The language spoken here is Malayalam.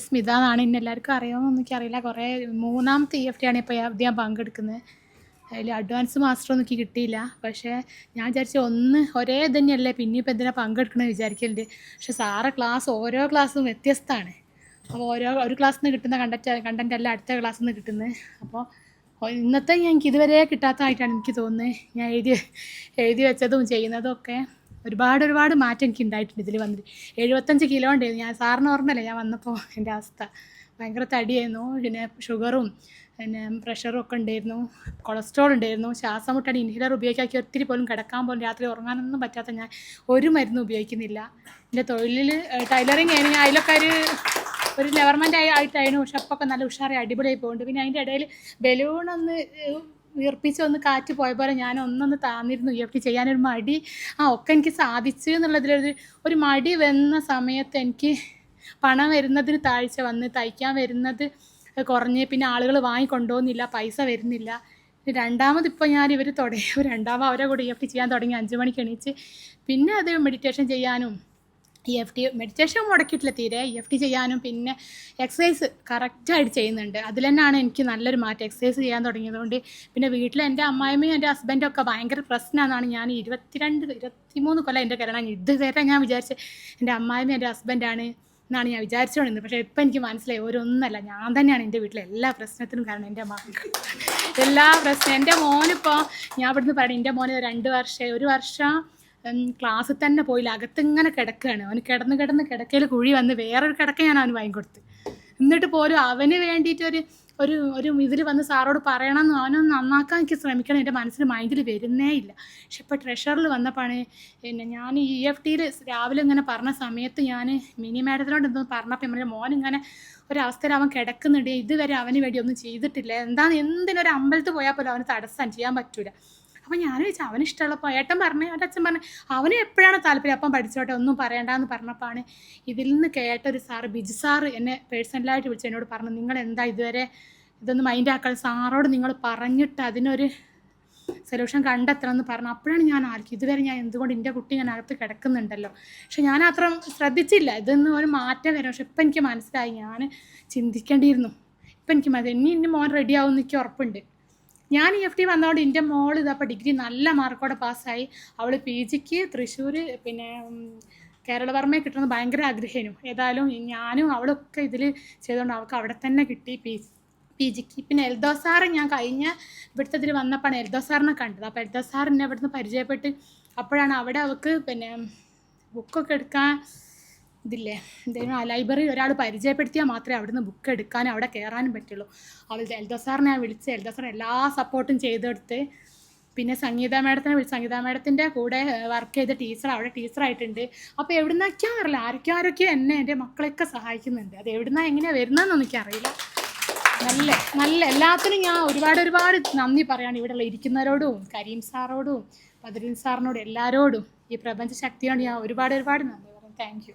സ്മിത എന്നാണ് ഇന്ന് എല്ലാവർക്കും അറിയാമെന്ന് എനിക്കറിയില്ല. കുറേ മൂന്നാമത്തെ ഇ എഫ് ടി ആണ് ഇപ്പോൾ ഞാൻ പങ്കെടുക്കുന്നത്. അതിൽ അഡ്വാൻസ് മാസ്റ്റർ ഒന്നും എനിക്ക് കിട്ടിയില്ല. പക്ഷേ ഞാൻ വിചാരിച്ച ഒന്ന് ഒരേ തന്നെയല്ലേ പിന്നെ ഇപ്പോൾ എന്തിനാ പങ്കെടുക്കണമെന്ന് വിചാരിക്കലുണ്ട്. പക്ഷെ സാറ് ക്ലാസ് ഓരോ ക്ലാസ്സും വ്യത്യസ്തമാണ്. അപ്പോൾ ഓരോ ഒരു ക്ലാസ്സിൽ നിന്ന് കിട്ടുന്ന കണ്ടന്റ് കണ്ടന്റ് അല്ല അടുത്ത ക്ലാസ്സിൽ നിന്ന് കിട്ടുന്നത്. അപ്പോൾ ഇന്നത്തെ എനിക്ക് ഇതുവരെ കിട്ടാത്തതായിട്ടാണ് എനിക്ക് തോന്നുന്നത്. ഞാൻ എഴുതി എഴുതി വെച്ചതും ചെയ്യുന്നതും ഒക്കെ. ഒരുപാട് ഒരുപാട് മാറ്റം എനിക്ക് ഉണ്ടായിട്ടുണ്ട് ഇതിൽ വന്നിട്ട്. എഴുപത്തഞ്ച് കിലോ ഉണ്ടായിരുന്നു. ഞാൻ സാറിന് ഓർമ്മയില്ല ഞാൻ വന്നപ്പോൾ എന്റെ അവസ്ഥ. ഭയങ്കര തടിയായിരുന്നു. പിന്നെ ഷുഗറും പിന്നെ പ്രഷറും ഒക്കെ ഉണ്ടായിരുന്നു. കൊളസ്ട്രോൾ ഉണ്ടായിരുന്നു. ശ്വാസം മുട്ടാൻ ഇൻഹിലർ ഉപയോഗിക്കാക്കി ഒത്തിരി പോലും കിടക്കാൻ പോലും രാത്രി ഉറങ്ങാനൊന്നും പറ്റാത്ത ഞാൻ ഒരു മരുന്നും ഉപയോഗിക്കുന്നില്ല. എന്റെ തൊഴിലിൽ ടൈലറിങ് ആയിരുന്നു. അതിലൊക്കെ ഒരു ഒരു ലെവർമെന്റ് ആയി ആയിട്ടായിരുന്നു. പക്ഷെ അപ്പൊക്കെ നല്ല ഉഷാറായി അടിപൊളിയായി പോകുന്നുണ്ട് പിന്നെ അതിന്റെ ഇടയിൽ ബലൂൺ ഒന്ന് വീർപ്പിച്ച് ഒന്ന് കാറ്റ് പോയ പോലെ ഞാൻ ഒന്നൊന്ന് താന്നിരുന്നു. ടി ചെയ്യാനൊരു മടി. ആ ഒക്കെ എനിക്ക് സാധിച്ചു എന്നുള്ളതിലൊരു ഒരു മടി വന്ന സമയത്ത് എനിക്ക് പണം വരുന്നതിന് താഴ്ച വന്ന് തയ്ക്കാൻ വരുന്നത് കുറഞ്ഞ് പിന്നെ ആളുകൾ വാങ്ങിക്കൊണ്ടുപോകുന്നില്ല പൈസ വരുന്നില്ല. രണ്ടാമത് ഇപ്പോൾ ഞാൻ ഇവർ തുടങ്ങി രണ്ടാമത് അവരെ കൂടെ ഇ എഫ് ടി ചെയ്യാൻ തുടങ്ങി. അഞ്ച് മണിക്ക് എണീച്ച്. പിന്നെ അത് മെഡിറ്റേഷൻ ചെയ്യാനും ഇ എഫ് ടി മെഡിറ്റേഷൻ മുടക്കിയിട്ടില്ല തീരെ. ഇ എഫ് ടി ചെയ്യാനും പിന്നെ എക്സസൈസ് കറക്റ്റായിട്ട് ചെയ്യുന്നുണ്ട്. അതിൽ തന്നെയാണ് എനിക്ക് നല്ലൊരു മാറ്റം. എക്സസൈസ് ചെയ്യാൻ തുടങ്ങിയതുകൊണ്ട് പിന്നെ വീട്ടിൽ എന്റെ അമ്മായിമ്മയും എന്റെ ഹസ്ബൻഡും ഒക്കെ ഭയങ്കര പ്രശ്നമാണെന്നാണ് ഞാൻ ഇരുപത്തിരണ്ട് ഇരുപത്തിമൂന്ന് കൊല്ലം എന്റെ കല്യാണം ഇതുവരെ ഞാൻ വിചാരിച്ച് എന്റെ അമ്മായിമ്മ എന്റെ ഹസ്ബൻഡാണ് എന്നാണ് ഞാൻ വിചാരിച്ചുകൊണ്ടിരുന്നത്. പക്ഷേ ഇപ്പം എനിക്ക് മനസ്സിലായി ഓരോന്നല്ല. ഞാൻ തന്നെയാണ് എന്റെ വീട്ടിലെ എല്ലാ പ്രശ്നത്തിനും കാരണം എന്റെ മക്കൾ എല്ലാ പ്രശ്നം എന്റെ മോനിപ്പോൾ ഞാൻ ഇവിടുന്ന് പറയണം എന്റെ മോന് രണ്ട് വർഷം ഒരു വർഷം ക്ലാസ്സിൽ തന്നെ പോയില്ല. അകത്തിങ്ങനെ കിടക്കുകയാണ് അവന് കിടന്ന് കിടന്ന് കിടക്കയിൽ കുഴി വന്ന് വേറൊരു കിടക്ക ഞാൻ അവന് വാങ്ങിക്കൊടുത്ത്. എന്നിട്ട് പോലും അവന് വേണ്ടിയിട്ട് ഒരു ഒരു ഒരു ഇതിൽ വന്ന് സാറോട് പറയണമെന്ന് അവനൊന്ന് നന്നാക്കാൻ എനിക്ക് ശ്രമിക്കണം. എന്റെ മനസ്സിൽ മൈൻഡിൽ വരുന്നേ ഇല്ല. പക്ഷെ ഇപ്പോൾ ട്രഷറിൽ വന്നപ്പോഴാണ് പിന്നെ ഞാൻ ഇ എഫ് ടിയിൽ രാവിലെ ഇങ്ങനെ പറഞ്ഞ സമയത്ത് ഞാൻ മിനി മാഡത്തിനോട് എന്തോ പറഞ്ഞപ്പോൾ എന്റെ മോൻ ഇങ്ങനെ ഒരവസ്ഥയിൽ അവൻ കിടക്കുന്നുണ്ട്. ഇതുവരെ അവന് വേണ്ടി ഒന്നും ചെയ്തിട്ടില്ല. എന്താണ് എന്തിനൊരു അമ്പലത്തിൽ പോയാൽ പോലും അവന് തടസ്സം ചെയ്യാൻ പറ്റൂല. അപ്പം ഞാൻ ചോദിച്ചു അവന് ഇഷ്ടമുള്ളപ്പോൾ ഏട്ടൻ പറഞ്ഞു എന്റെ അച്ഛൻ പറഞ്ഞു അവന് എപ്പോഴാണ് താല്പര്യം? അപ്പം പഠിച്ചോട്ടെ ഒന്നും പറയണ്ടെന്ന് പറഞ്ഞപ്പോഴാണ്. ഇതിൽ നിന്ന് കേട്ട ഒരു സാറ് ബിജു സാറ് എന്നെ പേഴ്സണലായിട്ട് വിളിച്ച് എന്നോട് പറഞ്ഞു നിങ്ങൾ എന്താ ഇതുവരെ ഇതൊന്ന് മൈൻഡ് ആക്കാൻ സാറോട് നിങ്ങൾ പറഞ്ഞിട്ട് അതിനൊരു സൊല്യൂഷൻ കണ്ടെത്തണം എന്ന് പറഞ്ഞു. അപ്പോഴാണ് ഞാൻ ആലോചിക്കും ഇതുവരെ ഞാൻ എന്തുകൊണ്ട് എന്റെ കുട്ടി ഞാൻ അകത്ത് കിടക്കുന്നുണ്ടല്ലോ? പക്ഷെ ഞാൻ അത്ര ശ്രദ്ധിച്ചില്ല. ഇതൊന്നും ഒരു മാറ്റം വരും പക്ഷെ ഇപ്പം എനിക്ക് മനസ്സിലായി ഞാൻ ചിന്തിക്കേണ്ടിയിരുന്നു. ഇപ്പം എനിക്ക് മതി ഇനി എന്റെ മോൻ റെഡി ആവും എനിക്ക് ഉറപ്പുണ്ട്. ഞാൻ ഇ എഫ് ടി വന്നതുകൊണ്ട് എന്റെ മോൾ ഇതപ്പോൾ ഡിഗ്രി നല്ല മാർക്കോടെ പാസ്സായി അവൾ പി ജിക്ക് തൃശ്ശൂർ പിന്നെ കേരള കേരളവർമ്മയെ കിട്ടണമെന്ന് ഭയങ്കര ആഗ്രഹമായിരുന്നു ഏതായാലും ഞാനും അവളൊക്കെ ഇതിൽ ചെയ്തുകൊണ്ട് അവൾക്ക് അവിടെ തന്നെ കിട്ടി. പി പി ജിക്ക് പിന്നെ എൽദോ സാറ് ഞാൻ കഴിഞ്ഞ ഇവിടുത്തെ ഇതിൽ വന്നപ്പോഴാണ് എൽദോ സാറിനെ കണ്ടത്. അപ്പോൾ എൽദോ സാറിനെ ഇവിടുന്ന് പരിചയപ്പെട്ട് അപ്പോഴാണ് അവിടെ അവൾക്ക് പിന്നെ ബുക്കൊക്കെ എടുക്കാൻ ഇതില്ലേ? എന്തെങ്കിലും ആ ലൈബ്രറി ഒരാൾ പരിചയപ്പെടുത്തിയാൽ മാത്രമേ അവിടുന്ന് ബുക്ക് എടുക്കാനും അവിടെ കയറാനും പറ്റുള്ളൂ. അവൾ എൽദോ സാറിനെ ഞാൻ വിളിച്ച് എൽദോ സാർ എല്ലാ സപ്പോർട്ടും ചെയ്തെടുത്ത് പിന്നെ സംഗീത മാഡത്തിനെ വിളിച്ച് സംഗീത മാഡത്തിന്റെ കൂടെ വർക്ക് ചെയ്ത ടീച്ചർ അവിടെ ടീച്ചറായിട്ടുണ്ട് അപ്പോൾ എവിടുന്നൊക്കെയാണെന്ന് അറിയില്ല. ആരൊക്കെ ആരൊക്കെ എന്നെ എന്റെ മക്കളെയൊക്കെ സഹായിക്കുന്നുണ്ട്. അത് എവിടുന്നാ എങ്ങനെയാണ് വരുന്നതെന്നൊന്നും എനിക്കറിയില്ല നല്ല നല്ല. എല്ലാത്തിനും ഞാൻ ഒരുപാട് ഒരുപാട് നന്ദി പറയാണ് ഇവിടെയുള്ള ഇരിക്കുന്നവരോടും കരീം സാറോടും ബദരീൻ സാറിനോടും എല്ലാവരോടും. ഈ പ്രപഞ്ച ശക്തിയോട് ഞാൻ ഒരുപാട് ഒരുപാട് നന്ദി പറയും. താങ്ക്